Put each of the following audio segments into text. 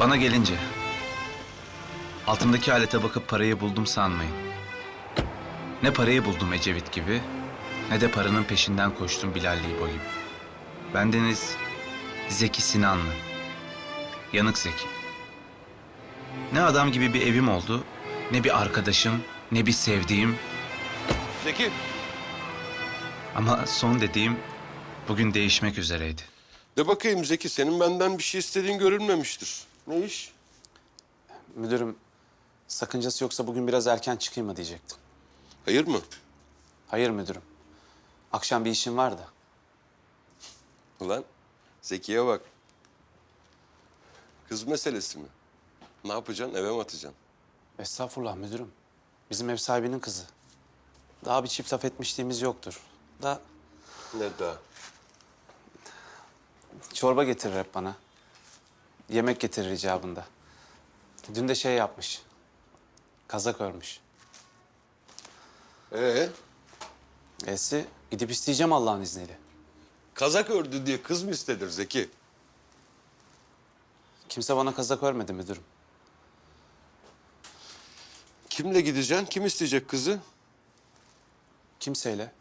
Bana gelince altımdaki alete bakıp parayı buldum sanmayın. Ne parayı buldum Ecevit gibi ne de paranın peşinden koştum Bilal Libo gibi. Bendeniz Zeki Sinanlı. Yanık Zeki. Ne adam gibi bir evim oldu, ne bir arkadaşım, ne bir sevdiğim. Zeki. Ama son dediğim bugün değişmek üzereydi. De bakayım Zeki senin benden bir şey istediğin görülmemiştir. Ne iş? Müdürüm, sakıncası yoksa bugün biraz erken çıkayım mı diyecektim. Hayır mı? Hayır müdürüm. Akşam bir işim var da. Ulan Zeki'ye bak. Kız meselesi mi? Ne yapacaksın? Eve mi atacaksın? Estağfurullah müdürüm. Bizim ev sahibinin kızı. Daha bir çift laf etmişliğimiz yoktur. Da Ne daha? çorba getirir hep bana. Yemek getirir icabında. Dün de şey yapmış. Kazak örmüş. Ee, Esi gidip isteyeceğim Allah'ın izniyle. kazak ördü diye kız mı istedir Zeki? Kimse bana kazak örmedi müdürüm. Kimle gideceksin? Kim isteyecek kızı? Kimseyle.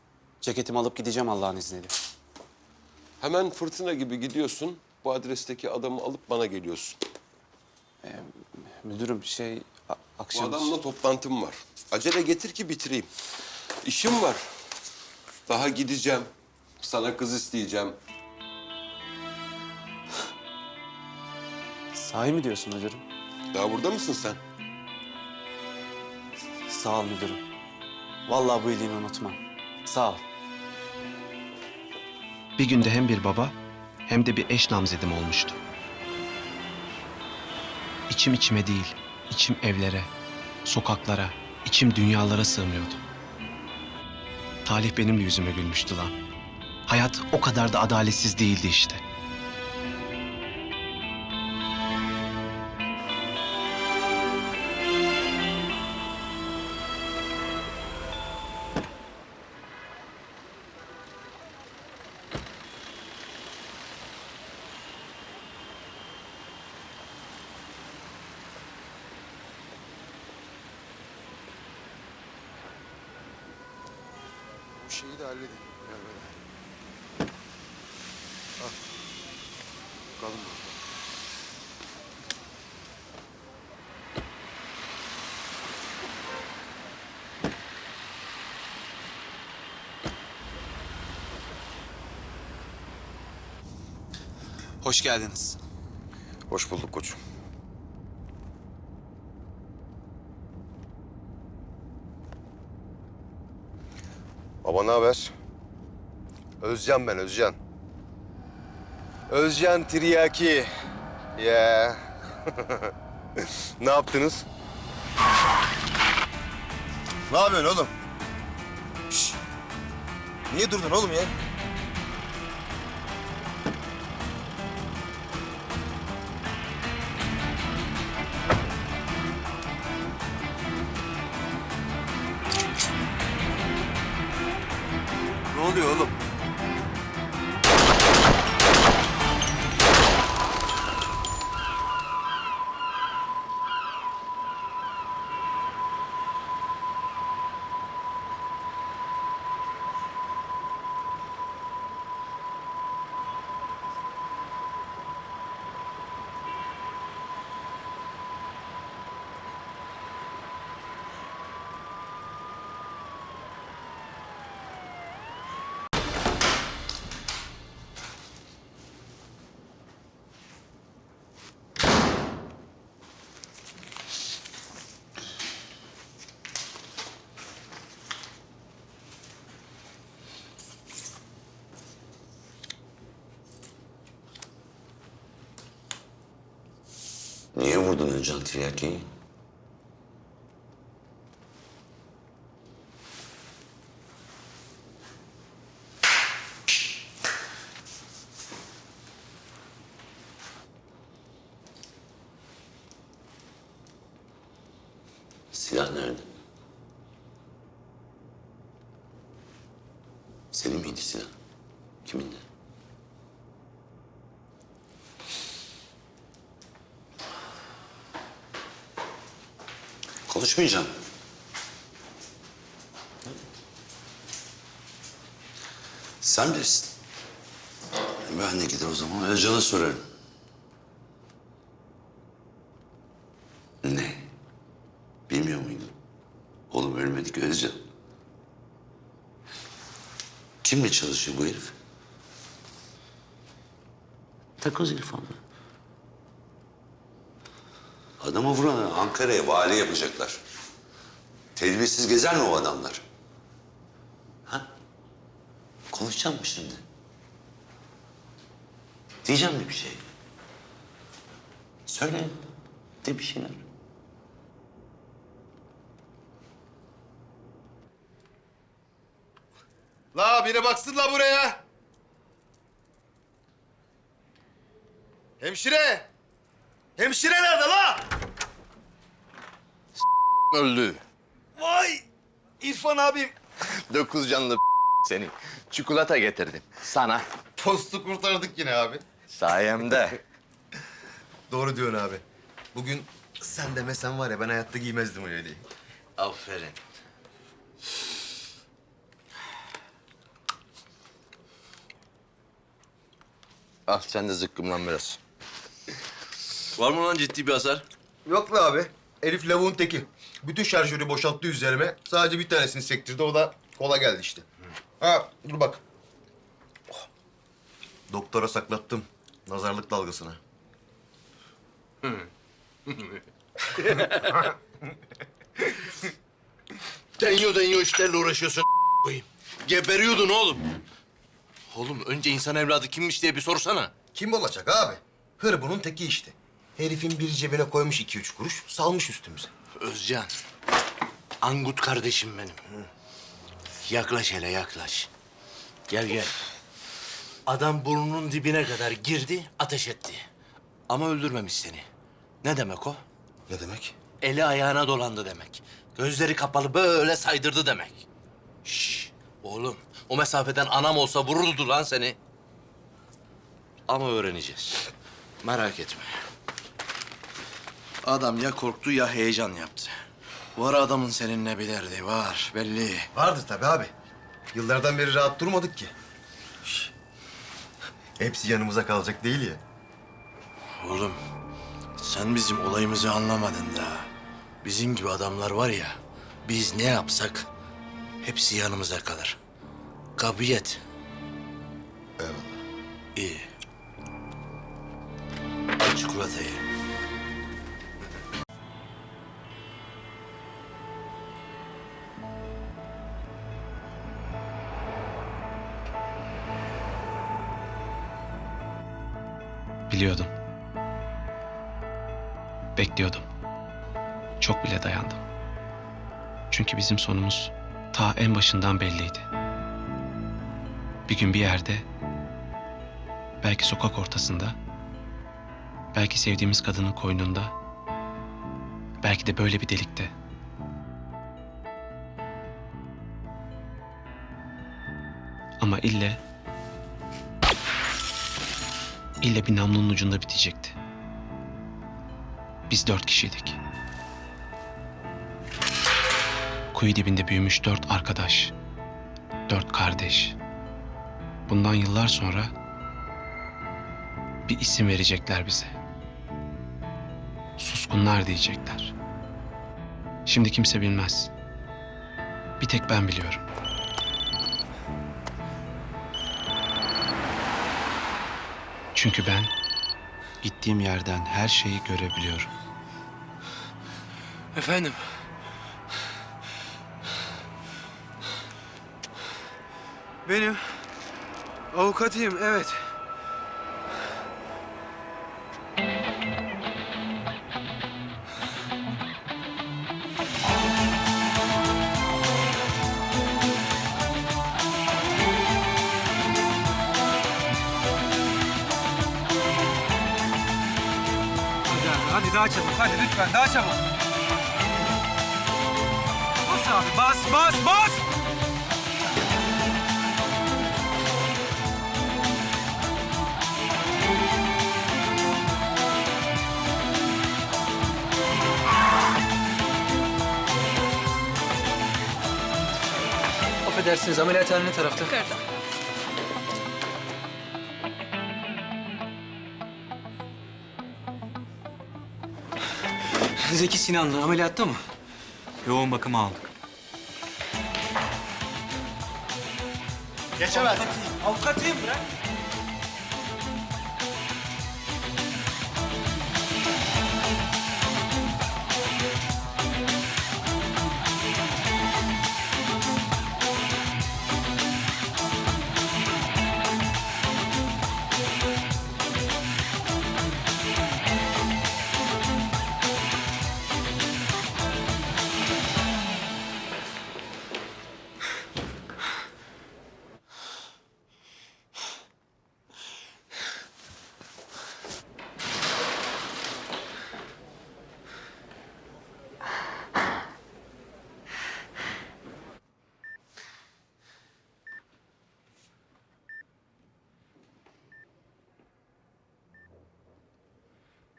Ceketimi alıp gideceğim Allah'ın izniyle. Hemen fırtına gibi gidiyorsun. Bu adresteki adamı alıp bana geliyorsun. Müdürüm şey a- Bu akşam... adamla toplantım var. Acele getir ki bitireyim. İşim var. Daha gideceğim. Sana kız isteyeceğim. Sahi mi diyorsun müdürüm? Daha burada mısın sen? Sağ ol müdürüm. Vallahi bu iyiliğini unutmam. Sağ ol. Bir günde hem bir baba hem de bir eş namzedim olmuştu. İçim içime değil, içim evlere, sokaklara, içim dünyalara sığmıyordu. Talih benim de yüzüme gülmüştü lan. Hayat o kadar da adaletsiz değildi işte. Hoş geldiniz. Hoş bulduk koçum. Baba ne haber? Özcan ben Özcan. Özcan Tiryaki. Ya. ne yaptınız? Ne yapıyorsun oğlum? Şş. Niye durdun oğlum ya? Ne oluyor oğlum? Niye vurdun Özcan Tiryaki'yi? Konuşmayacağım. Sen bilirsin. Ben de gider o zaman Özcan'a sorarım. Ne? Bilmiyor muydun? Oğlum ölmedik Özcan. Kimle çalışıyor bu herif? Takoz herif. Adamı vuran Ankara'ya vali yapacaklar. Tedbirsiz gezer mi o adamlar? Ha? Konuşacağım mı şimdi? Diyeceğim mi bir şey? Söyle. De bir şeyler. La biri baksın la buraya. Hemşire. Hemşire nerede la? öldü. Vay. İrfan abim. Dokuz canlı seni. Çikolata getirdim sana. Postu kurtardık yine abi. Sayemde. Doğru diyorsun abi. Bugün sen demesen var ya ben hayatta giymezdim öyle diye. Aferin. Al sen de zıkkımlan biraz. Var mı lan ciddi bir hasar? Yok be abi. Elif lavuğun teki. Bütün şarjörü boşalttı üzerime. Sadece bir tanesini sektirdi. O da kola geldi işte. Ha dur bak. Oh. Doktora saklattım. Nazarlık dalgasına. Deniyor deniyor işlerle uğraşıyorsun koyayım. Geberiyordun oğlum. Oğlum önce insan evladı kimmiş diye bir sorsana. Kim olacak abi? Hırbunun teki işte. Herifin bir cebine koymuş iki üç kuruş, salmış üstümüze. Özcan. Angut kardeşim benim. Yaklaş hele yaklaş. Gel gel. Adam burnunun dibine kadar girdi, ateş etti. Ama öldürmemiş seni. Ne demek o? Ne demek? Eli ayağına dolandı demek. Gözleri kapalı böyle saydırdı demek. Şş, oğlum o mesafeden anam olsa vururdu lan seni. Ama öğreneceğiz. Merak etme. Adam ya korktu ya heyecan yaptı. Var adamın seninle bir derdi var belli. Vardır tabii abi. Yıllardan beri rahat durmadık ki. Şş. Hepsi yanımıza kalacak değil ya. Oğlum sen bizim olayımızı anlamadın da. Bizim gibi adamlar var ya biz ne yapsak hepsi yanımıza kalır. Kabiyet. Eyvallah. İyi. Al çikolatayı. Biliyordum. Bekliyordum. Çok bile dayandım. Çünkü bizim sonumuz ta en başından belliydi. Bir gün bir yerde, belki sokak ortasında, belki sevdiğimiz kadının koynunda, belki de böyle bir delikte. Ama ille İlle bir namlunun ucunda bitecekti. Biz dört kişiydik. Kuyu dibinde büyümüş dört arkadaş. Dört kardeş. Bundan yıllar sonra bir isim verecekler bize. Suskunlar diyecekler. Şimdi kimse bilmez. Bir tek ben biliyorum. Çünkü ben gittiğim yerden her şeyi görebiliyorum. Efendim? Benim avukatıyım, evet. Hadi lütfen daha çabuk. Bas abi bas bas bas. Affedersiniz ameliyathane ne tarafta? Yukarıda. Zeki Sinanlı ameliyatta mı? Yoğun bakıma aldık. Geçemez. Avukatıyım bırak.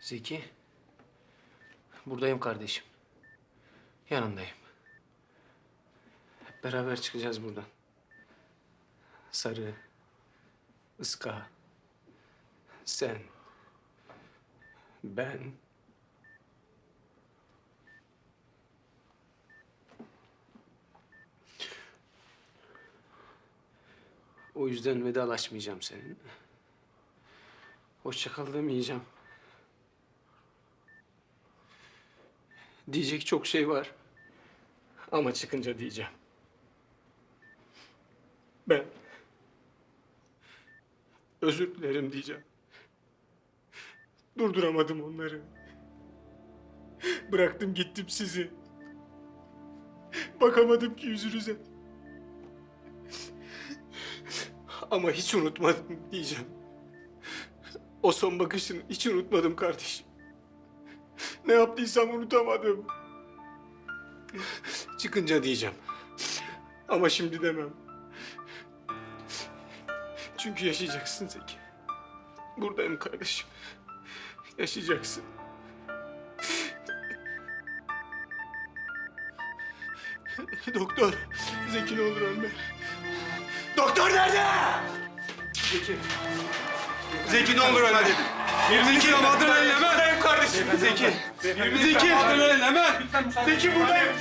Zeki. Buradayım kardeşim. Yanındayım. Hep beraber çıkacağız buradan. Sarı, ıska, sen, ben. O yüzden vedalaşmayacağım seninle. Hoşça kal demeyeceğim. Diyecek çok şey var. Ama çıkınca diyeceğim. Ben özür dilerim diyeceğim. Durduramadım onları. Bıraktım gittim sizi. Bakamadım ki yüzünüze. Ama hiç unutmadım diyeceğim. O son bakışını hiç unutmadım kardeşim. Ne yaptıysam unutamadım. Çıkınca diyeceğim. Ama şimdi demem. Çünkü yaşayacaksın Zeki. Buradayım kardeşim. Yaşayacaksın. Doktor, Zeki ne olur ölme. Doktor nerede? Zeki. Zeki ne olur ölme dedim. Zeki adrenalin hemen. Kardeşim. Zeki. Zeki. Adrenalin hemen. Zeki buradayım.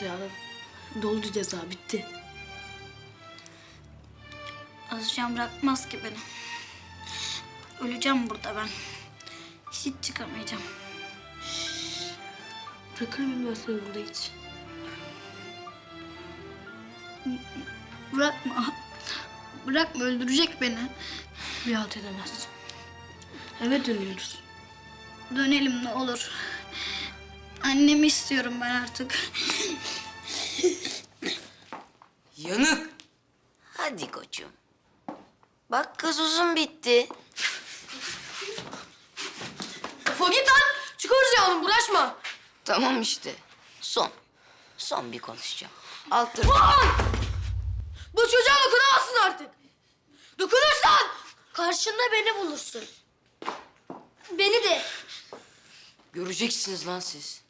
Çıkıyoruz ya. Doldu ceza bitti. Özcan bırakmaz ki beni. Öleceğim burada ben. Hiç çıkamayacağım. Bırakır mıyım ben seni burada hiç? Bırakma. Bırakma öldürecek beni. Bir halt edemezsin. Eve dönüyoruz. Dönelim ne olur. Annemi istiyorum ben artık. Yanık. Hadi koçum. Bak gazozun bitti. Defol git lan! Çıkıyoruz ya oğlum uğraşma. Tamam işte. Son. Son bir konuşacağım. Altır. Bu çocuğa dokunamazsın artık. Dokunursan! Karşında beni bulursun. Beni de. Göreceksiniz lan siz.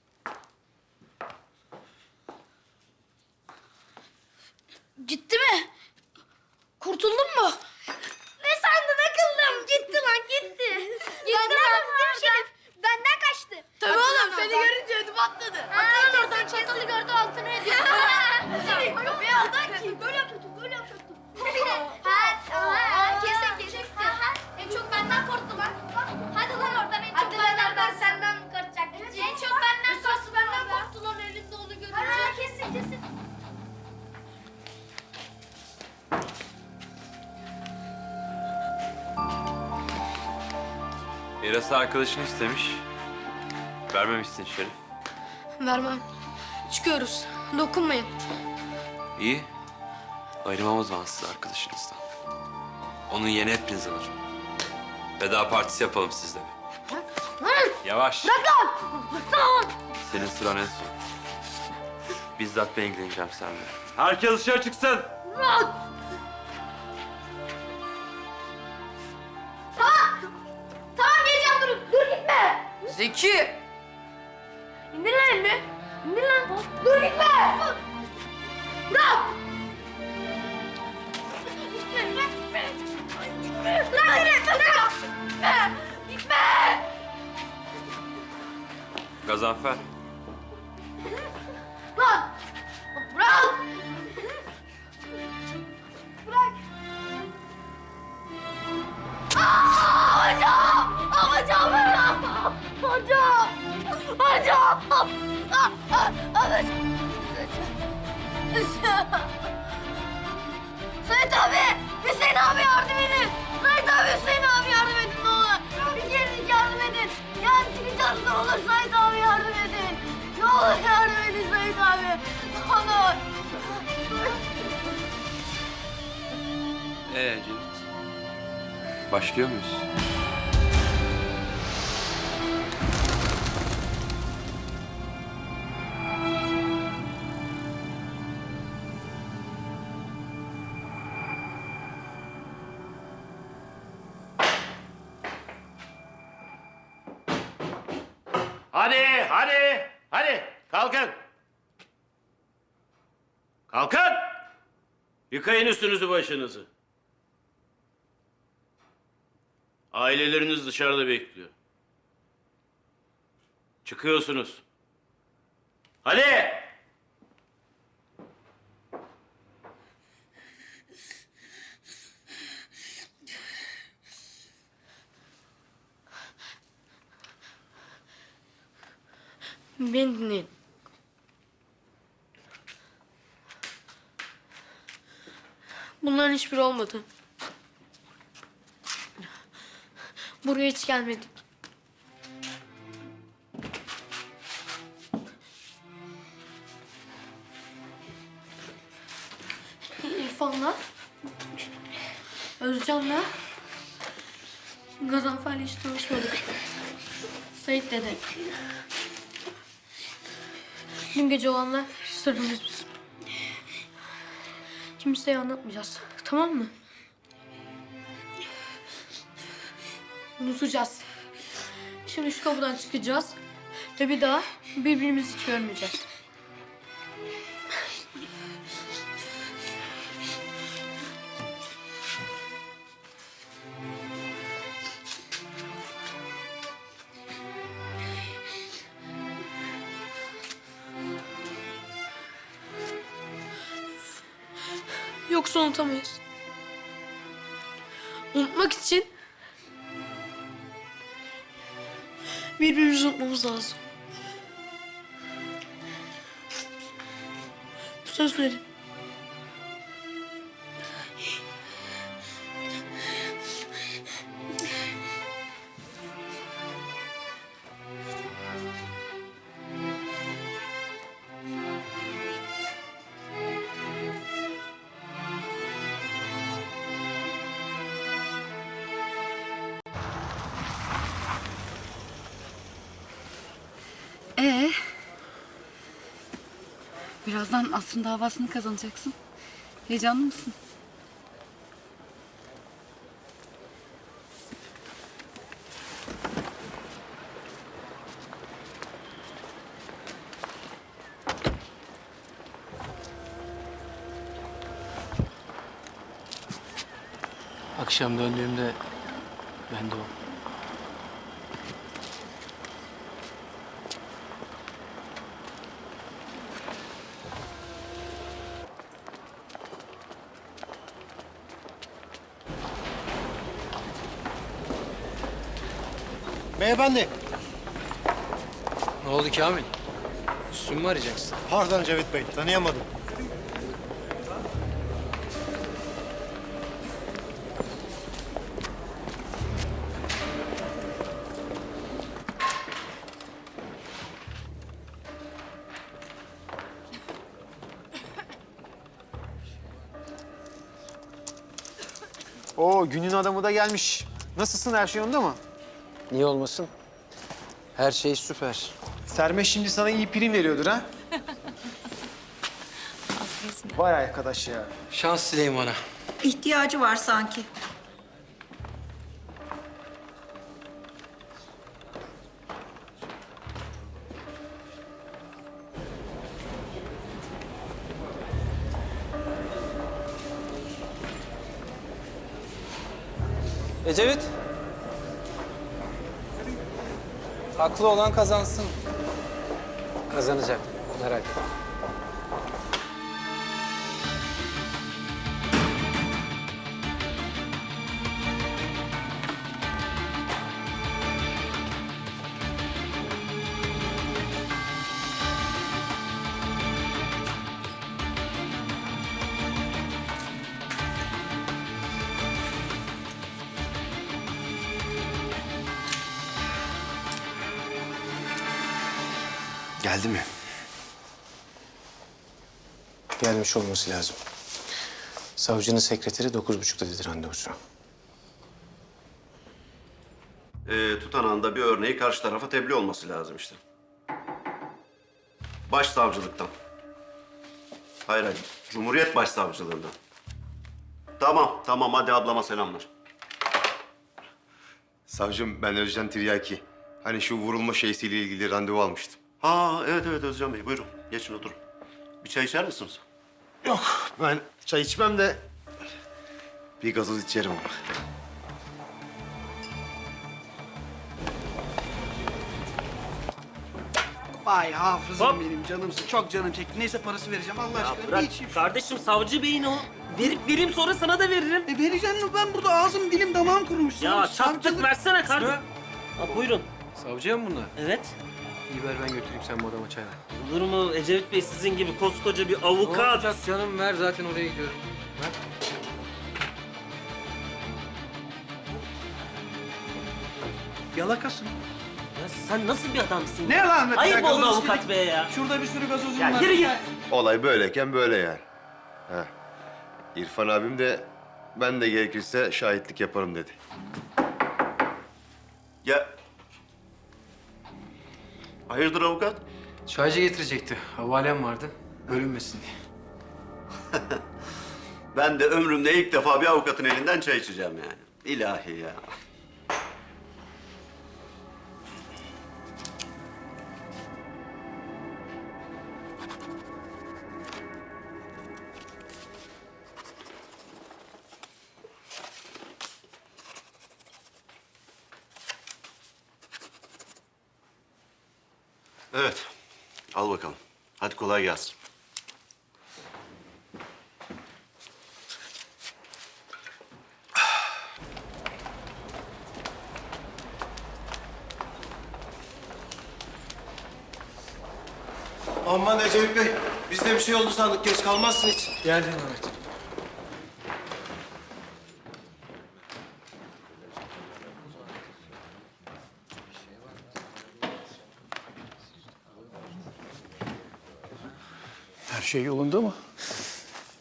Gitti mi? Kurtuldun mu? Ne sandın akıllım? Gitti lan gitti. Gitti lan Şerif. Benden kaçtı. Tabii oğlum seni görünce ödüm atladı. Atlayın oradan çakılı gördü altına ediyor. Seni kapıya aldı Mirası arkadaşın istemiş. Vermemişsin Şerif. Vermem. Çıkıyoruz. Dokunmayın. İyi. Ayırmam o zaman sizi arkadaşınızdan. Onun yeni hepiniz alırım. Veda partisi yapalım sizle. Yavaş. Bırak lan! Bırak Senin sıran en son. Bizzat ben ilgileneceğim seninle. Herkes dışarı çıksın. Tamam! Zeki! İndir lan elini. İndir lan. Dur gitme. Bırak. Gitme, gitme, gitme. Bırak beni, bırak. Gitme, gitme. Gazanfer. Lan. Bırak. Bırak. Aa, hocam. Aa, Hocam. Hocam. Sait abi, Hüseyin abi yardım edin. Sait abi, Hüseyin abi yardım edin ne olur. Bir kere yardım edin. Ya çıkacağız ne olur Sait abi yardım edin. Ne olur yardım edin Sait abi. Ne olur. Ee Ecevit? Başlıyor muyuz? Yıkayın üstünüzü başınızı. Aileleriniz dışarıda bekliyor. Çıkıyorsunuz. Hadi. Beni dinleyin. Bunların hiçbiri olmadı. Buraya hiç gelmedik. İrfan'la, Özcan'la, Gazanfer'le hiç tanışmadık. Sait dede. Dün gece olanlar sırrımız bizim. Kimseye anlatmayacağız. Tamam mı? Unutacağız. Şimdi şu kapıdan çıkacağız. Ve bir daha birbirimizi hiç görmeyeceğiz. Yoksa unutamayız. Unutmak için birbirimizi unutmamız lazım. Söz verin. Birazdan Asrın davasını kazanacaksın. Heyecanlı mısın? Akşam döndüğümde ben de o. Beyefendi. Ne oldu Kamil? Üstümü mü arayacaksın? Pardon Cevdet Bey, tanıyamadım. Oo, günün adamı da gelmiş. Nasılsın? Her şey yolunda mı? Niye olmasın? Her şey süper. Serme şimdi sana iyi prim veriyordur ha? Vay arkadaş ya. Şans dileyim ona. İhtiyacı var sanki. Haklı olan kazansın. Kazanacak. Merak etme. Geldi mi? Gelmiş olması lazım. Savcının sekreteri dokuz buçukta dedi randevusu. Ee, tutanağında bir örneği karşı tarafa tebliğ olması lazım işte. Başsavcılıktan. Hayır hayır, Cumhuriyet Başsavcılığından. Tamam, tamam. Hadi ablama selamlar. Savcım ben Özcan Tiryaki. Hani şu vurulma şeysiyle ilgili randevu almıştım. Ha, evet evet Özcan Bey. Buyurun, geçin oturun. Bir çay içer misiniz? Yok ben çay içmem de bir gazoz içerim ama. Vay hafızım benim canımsın. Çok canım çekti. Neyse parası vereceğim Allah aşkına. Bırak Bir içeyim. kardeşim savcı beyin o. Verip vereyim sonra sana da veririm. E vereceksin mi? Ben burada ağzım dilim damağım kurumuş. Ya Savcılık- çattık versene kardeşim. Ha, buyurun. Savcıya mı bunlar? Evet. İyi ver ben götüreyim sen bu adama çay ver. Olur mu Ecevit Bey sizin gibi koskoca bir avukat. canım ver zaten oraya gidiyorum. Ver. Yalakasın. Ya sen nasıl bir adamsın? Ne ya? lan? Ayıp Ya oldu gazoz avukat istedik. beye ya. Şurada bir sürü gazozum Ya var. yürü git. Olay böyleyken böyle yani. Heh. İrfan abim de ben de gerekirse şahitlik yaparım dedi. Ya... Hayırdır avukat? Çaycı getirecekti. Havalem vardı. Bölünmesin diye. Ben de ömrümde ilk defa bir avukatın elinden çay içeceğim yani. İlahi ya. Şey oldu sandık. Geç kalmazsın hiç. Geldim Mehmet. Her şey yolunda mı?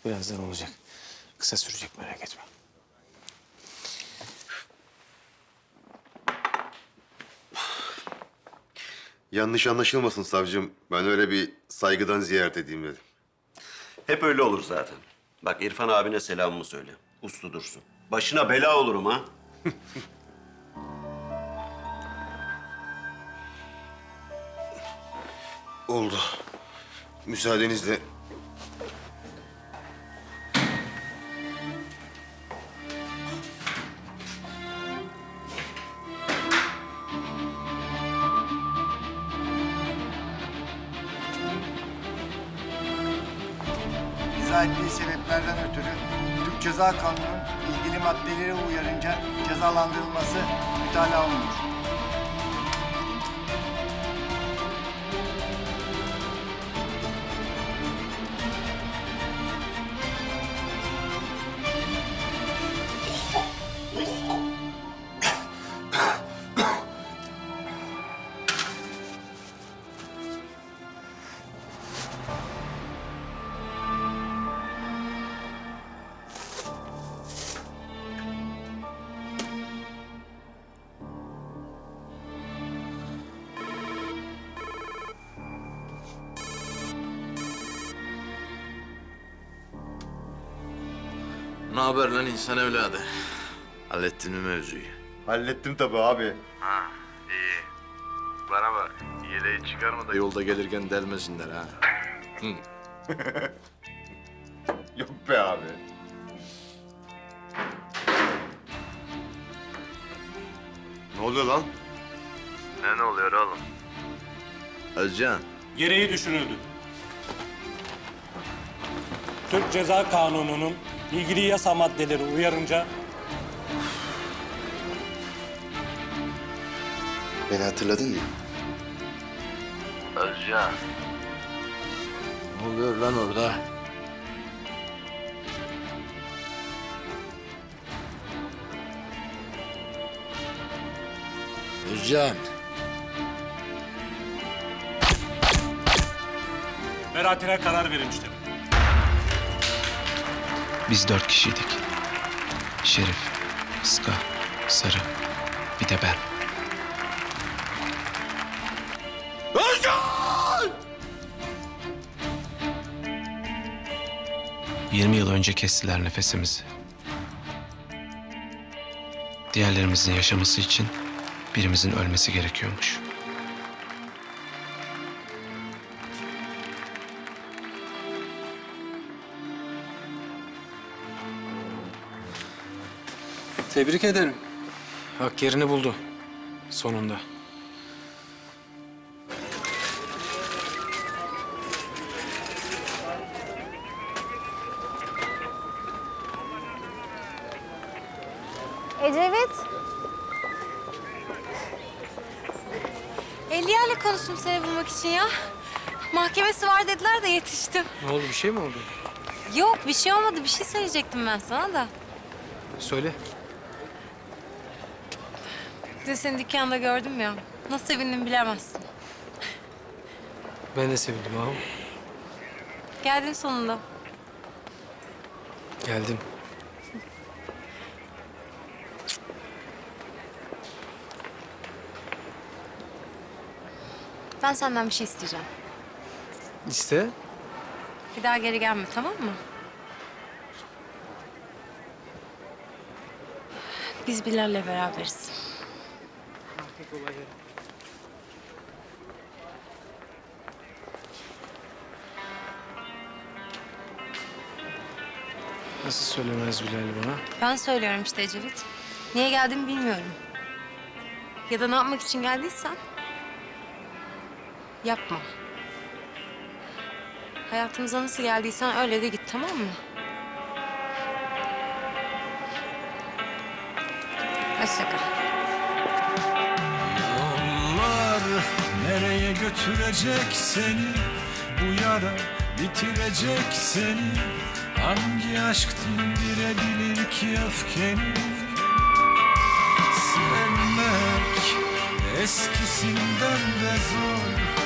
Birazdan olacak. Kısa sürecek merak etme. Yanlış anlaşılmasın savcım. Ben öyle bir saygıdan ziyaret edeyim dedim. Hep öyle olur zaten. Bak İrfan abine selamımı söyle. Uslu dursun. Başına bela olurum ha. Oldu. Müsaadenizle İzah ettiği sebeplerden ötürü Türk Ceza Kanunu'nun ilgili maddeleri uyarınca cezalandırılması mütalaa olunur. Haber lan insan evladı? Hallettin mi mevzuyu? Hallettim tabii abi. Ha iyi. Bana bak. Yeleği çıkarma da yolda gelirken delmesinler ha. Yok be abi. Ne oluyor lan? Ne ne oluyor oğlum? Özcan. Gereği düşünüldü. Türk Ceza Kanunu'nun ilgili yasa maddeleri uyarınca Beni hatırladın mı? Özcan. Ne oluyor lan orada? Özcan. beraatine karar verilmiştir. Biz dört kişiydik. Şerif, Iska, Sarı, bir de ben. Yirmi yıl önce kestiler nefesimizi. Diğerlerimizin yaşaması için birimizin ölmesi gerekiyormuş. Tebrik ederim. Hak yerini buldu. Sonunda. Ecevit. Eliya ile konuştum seni bulmak için ya. Mahkemesi var dediler de yetiştim. Ne oldu bir şey mi oldu? Yok bir şey olmadı. Bir şey söyleyecektim ben sana da. Söyle. Dün seni dükkanda gördüm ya. Nasıl sevindim bilemezsin. Ben de sevindim ağam. Geldin sonunda. Geldim. Ben senden bir şey isteyeceğim. İste. Bir daha geri gelme tamam mı? Biz Bilal'le beraberiz. Nasıl söylemez Bilal bana? Ben söylüyorum işte Ecevit. Niye geldiğimi bilmiyorum. Ya da ne yapmak için geldiysen... Yapma. Hayatımıza nasıl geldiysen öyle de git tamam mı? Hoşça kal. Götürecek seni? Bu yara bitirecek seni. Hangi aşk dindirebilir ki öfkeni? Sevmek eskisinden de zor.